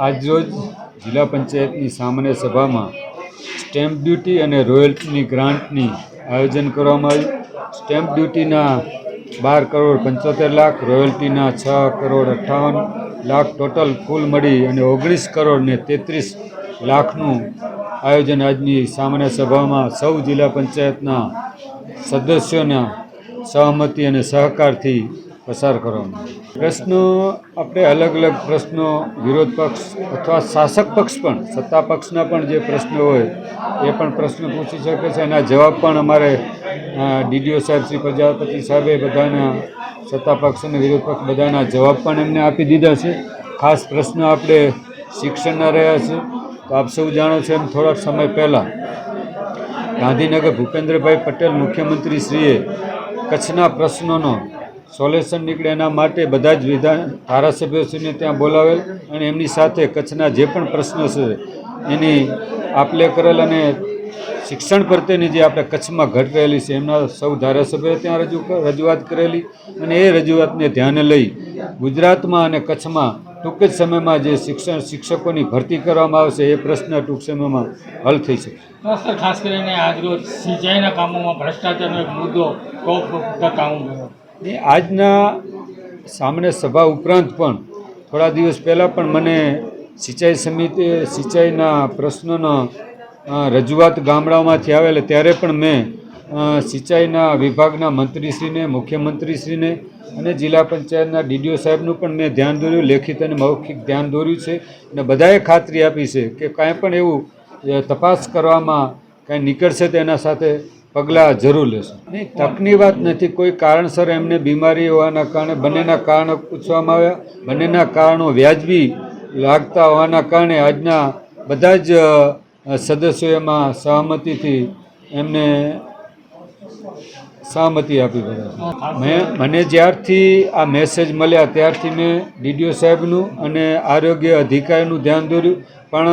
આજરોજ જિલ્લા પંચાયતની સામાન્ય સભામાં સ્ટેમ્પ ડ્યુટી અને રોયલ્ટીની ગ્રાન્ટની આયોજન કરવામાં આવ્યું. સ્ટેમ્પ ડ્યુટીના બાર કરોડ પંચોતેર લાખ, રોયલ્ટીના છ કરોડ અઠ્ઠાવન લાખ ટોટલ કુલ મળી અને ઓગણીસ કરોડ ને તેત્રીસ લાખનું આયોજન આજની સામાન્ય સભામાં સૌ જિલ્લા પંચાયતના સદસ્યોના સહમતી અને સહકારથી પસાર કરવાનો. પ્રશ્નો, આપણે અલગ અલગ પ્રશ્નો, વિરોધ પક્ષ અથવા શાસક પક્ષ પણ, સત્તા પક્ષના પણ જે પ્રશ્નો હોય, એ પણ પ્રશ્ન પૂછી શકે છે. એના જવાબ પણ અમારે ડીડીઓ સાહેબ, શ્રી પ્રજાપતિ સાહેબે બધાના, સત્તા પક્ષ અને વિરોધ પક્ષ બધાના જવાબ પણ એમને આપી દીધા છે. ખાસ પ્રશ્નો આપણે શિક્ષણના રહ્યા છે. તો આપ સૌ જાણો છો એમ થોડાક સમય પહેલાં ગાંધીનગર ભૂપેન્દ્રભાઈ પટેલ મુખ્યમંત્રી શ્રીએ કચ્છના પ્રશ્નોનો સોલ્યુશન નીકળે એના માટે બધા જ વિધાન ધારાસભ્યોશ્રીને ત્યાં બોલાવેલ અને એમની સાથે કચ્છના જે પણ પ્રશ્નો છે એની આપલે કરેલ અને શિક્ષણ પ્રત્યેની જે આપણે કચ્છમાં ઘટ રહેલી છે, એમના સૌ ધારાસભ્યો ત્યાં રજૂ રજૂઆત કરેલી અને એ રજૂઆતને ધ્યાને લઈ ગુજરાતમાં અને કચ્છમાં ટૂંક જ સમયમાં જે શિક્ષણ શિક્ષકોની ભરતી કરવામાં આવશે એ પ્રશ્ન ટૂંક સમયમાં હલ થઈ શકે. ખાસ કરીને આજરોજ સિંચાઈના કામોમાં ભ્રષ્ટાચારનો એક મુદ્દો ટોપ કામ એ આજના સામાન્ય સભા ઉપરાંત પણ થોડા દિવસ પહેલાં પણ મને સિંચાઈ સમિતિ, સિંચાઈના પ્રશ્નોનો રજૂઆત ગામડાઓમાંથી આવેલા, ત્યારે પણ મેં સિંચાઈના વિભાગના મંત્રીશ્રીને, મુખ્યમંત્રીશ્રીને અને જિલ્લા પંચાયતના ડીડીઓ સાહેબનું પણ મેં ધ્યાન દોર્યું, લેખિત અને મૌખિક ધ્યાન દોર્યું છે અને બધાએ ખાતરી આપી છે કે કાંઈ પણ એવું તપાસ કરવામાં કાંઈ નીકળશે તેના સાથે પગલાં જરૂર લેશે. તકની વાત નથી. કોઈ કારણસર એમને બીમારી હોવાના કારણે, બંનેના કારણો પૂછવામાં આવ્યા. બંનેના કારણો વ્યાજબી લાગતા હોવાના કારણે આજના બધા જ સદસ્યોમાં સહમતિથી એમને સહમતિ આપી બધા મેં, મને જ્યારથી આ મેસેજ મળ્યા, ત્યારથી મેં ડીડીઓ સાહેબનું અને આરોગ્ય અધિકારીનું ધ્યાન દોર્યું. પણ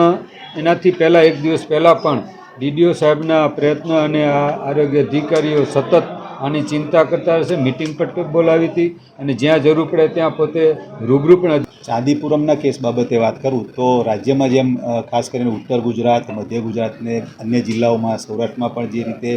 એનાથી પહેલાં, એક દિવસ પહેલાં પણ ડીડીઓ સાહેબના પ્રયત્ન અને આ આરોગ્ય અધિકારીઓ સતત આની ચિંતા કરતા રહેશે, મિટિંગ પણ બોલાવી હતી અને જ્યાં જરૂર પડે ત્યાં પોતે રૂબરૂ પણ ચાંદીપુરમના કેસ બાબતે વાત કરું તો રાજ્યમાં જેમ ખાસ કરીને ઉત્તર ગુજરાત, મધ્ય ગુજરાત અને અન્ય જિલ્લાઓમાં, સૌરાષ્ટ્રમાં પણ જે રીતે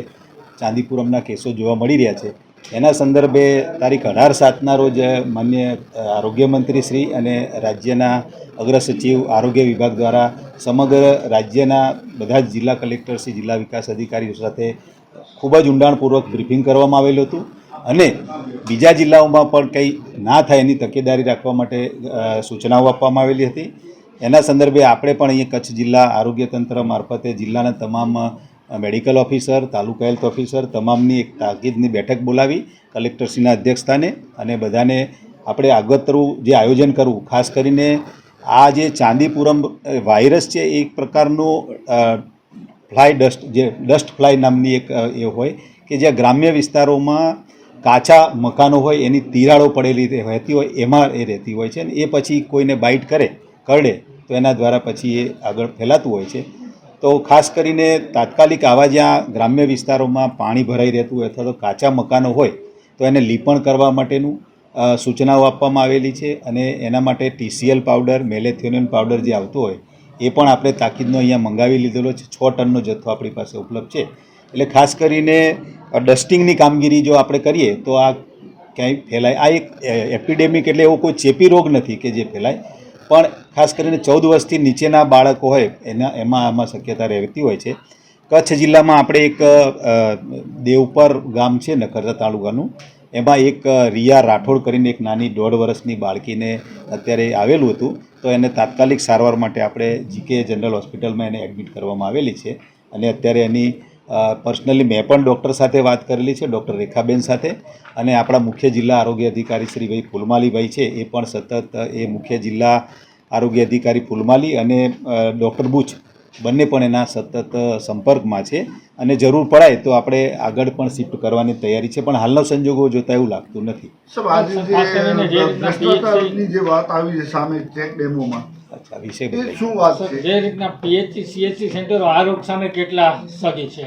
ચાંદીપુરમના કેસો જોવા મળી રહ્યા છે એના સંદર્ભે તારીખ અઢાર સાતના રોજ માન્ય આરોગ્યમંત્રી શ્રી અને રાજ્યના અગ્રસચિવ આરોગ્ય વિભાગ દ્વારા સમગ્ર રાજ્યના બધા જ જિલ્લા કલેક્ટરશ્રી જિલ્લા વિકાસ અધિકારીઓ સાથે ખૂબ જ ઊંડાણપૂર્વક બ્રિફિંગ કરવામાં આવેલું હતું. અને બીજા જિલ્લાઓમાં પણ કંઈ ના થાય એની તકેદારી રાખવા માટે સૂચનાઓ આપવામાં આવેલી હતી. એના સંદર્ભે આપણે પણ અહીંયા કચ્છ જિલ્લા આરોગ્ય તંત્ર મારફતે જિલ્લાના તમામ medical officer taluka health officer તમામની એક તાકીદની બેઠક બોલાવી કલેક્ટરશ્રીના અધ્યક્ષસ્થાને અને બધાને આપણે આગતરું જે આયોજન કરવું, ખાસ કરીને આ જે ચાંદીપુરમ વાયરસ છે એક પ્રકારનું ફ્લાય ડસ્ટ જે ડસ્ટ ફ્લાય નામની એક એ હોય કે જ્યાં ગ્રામ્ય વિસ્તારોમાં કાચા મકાનો હોય, એની તિરાડો પડેલી રહે- રહેતી હોય, એમાં એ રહેતી હોય છે અને એ પછી કોઈને બાઇટ કરે, કરડે, તો એના દ્વારા પછી એ આગળ ફેલાતું હોય છે. તો ખાસ કરીને તાત્કાલિક આવા જ્યાં ગ્રામ્ય વિસ્તારોમાં પાણી ભરાઈ રહેતું હોય અથવા તો કાચા મકાનો હોય, તો એને લીપણ કરવા માટેનું સૂચનાઓ આપવામાં આવેલી છે અને એના માટે ટીસીએલ પાવડર, મેલેથિયોનિયન પાવડર જે આવતો હોય, એ પણ આપણે તાકીદનો અહીંયા મંગાવી લીધેલો છે. છ ટનનો જથ્થો આપણી પાસે ઉપલબ્ધ છે. એટલે ખાસ કરીને ડસ્ટિંગની કામગીરી જો આપણે કરીએ, તો આ ક્યાંય ફેલાય. આ એક એપિડેમિક એટલે એવો કોઈ ચેપી રોગ નથી કે જે ફેલાય. પણ ખાસ કરીને ચૌદ વર્ષથી નીચેના બાળકો હોય, એના, એમાં આમાં શક્યતા રહેતી હોય છે. કચ્છ જિલ્લામાં આપણે એક દેવપર ગામ છે નખત્રાણા તાલુકાનું. એમાં એક રિયા રાઠોડ કરીને એક નાની દોઢ વર્ષની બાળકીને અત્યારે આવેલું હતું. તો એને તાત્કાલિક સારવાર માટે આપણે જીકે જનરલ હોસ્પિટલમાં એને એડમિટ કરવામાં આવેલી છે. અને અત્યારે એની પર્સનલી મેં પણ ડૉક્ટર સાથે વાત કરેલી છે, ડૉક્ટર રેખાબેન સાથે. અને આપણા મુખ્ય જિલ્લા આરોગ્ય અધિકારી શ્રી ભાઈ ફૂલમાલીભાઈ છે, એ પણ સતત એ મુખ્ય જિલ્લા આરોગ્ય અધિકારી ફૂલમાલી અને ડૉક્ટર બુચ બંને પણ એના સતત સંપર્કમાં છે. અને જરૂર પડાય તો આપણે આગળ પણ શિફ્ટ કરવાની તૈયારી છે પણ હાલના સંજોગો જોતા એવું લાગતું નથી. જે વાત આવી છે સામે ચેક ડેમોમાં અચ્છા વિષય શું વાત છે? જે રીતના પીએચસી સીએચસી સેન્ટરો આ રોગ સામે કેટલા સજ્જ છે?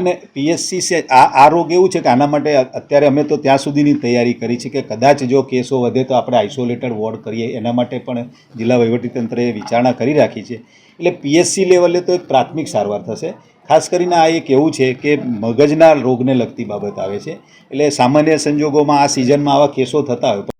અને પીએચસી આ આ રોગ એવું છે કે આના માટે અત્યારે અમે તો ત્યાં સુધીની તૈયારી કરી છે કે કદાચ જો કેસો વધે તો આપણે આઇસોલેટેડ વોર્ડ કરીએ. એના માટે પણ જિલ્લા વહીવટીતંત્રએ વિચારણા કરી રાખી છે. એટલે પીએચસી લેવલે તો એક પ્રાથમિક સારવાર થશે. ખાસ કરીને આ એક એવું છે કે મગજના રોગને લગતી બાબત આવે છે. એટલે સામાન્ય સંજોગોમાં આ સિઝનમાં આવા કેસો થતા હોય.